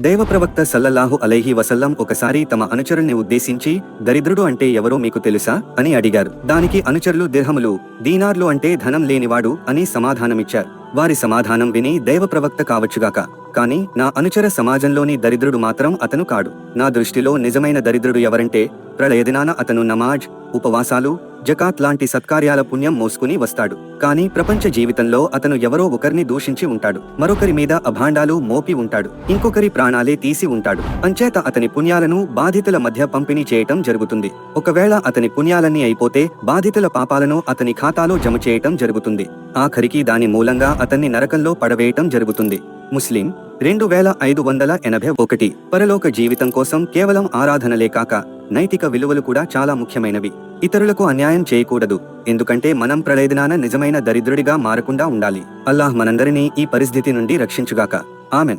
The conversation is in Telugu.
దైవ ప్రవక్త సల్లల్లాహు అలైహి వసల్లం ఒకసారి తమ అనుచరుల్ని ఉద్దేశించి దరిద్రుడు అంటే ఎవరో మీకు తెలుసా? అని అడిగారు. దానికి అనుచరులు దిర్హములు దీనార్లు అంటే ధనం లేనివాడు అని సమాధానమిచ్చారు. వారి సమాధానం విని దైవప్రవక్త కావచ్చుగాక కాని నా అనుచర సమాజంలోని దరిద్రుడు మాత్రం అతను కాడు. నా దృష్టిలో నిజమైన దరిద్రుడు ఎవరంటే ప్రళయదినాన అతను నమాజ్ ఉపవాసాలు జకాత్ లాంటి సత్కార్యాల పుణ్యం మోసుకుని వస్తాడు. కానీ ప్రపంచ జీవితంలో అతను ఎవరో ఒకరిని దూషించి ఉంటాడు. మరొకరి మీద అభాండాలు మోపి ఉంటాడు. ఇంకొకరి ప్రాణాలే తీసి ఉంటాడు. అంచేత అతని పుణ్యాలను బాధితుల మధ్య పంపిణీ చేయటం జరుగుతుంది. ఒకవేళ అతని పుణ్యాలన్నీ అయిపోతే బాధితుల పాపాలను అతని ఖాతాలో జమ చేయటం జరుగుతుంది. ఆఖరికి దాని మూలంగా అతన్ని నరకంలో పడవేయటం జరుగుతుంది. ముస్లిం రెండు వేల ఐదు వందల ఎనభై ఒకటి పరలోక జీవితం కోసం కేవలం ఆరాధనలే కాక నైతిక విలువలు కూడా చాలా ముఖ్యమైనవి. ఇతరులకు అన్యాయం చేయకూడదు. ఎందుకంటే మనం ప్రళయదినాన నిజమైన దరిద్రుడిగా మారకుండా ఉండాలి. అల్లాహ్ మనందరినీ ఈ పరిస్థితి నుండి రక్షించుగాక. ఆమెన్.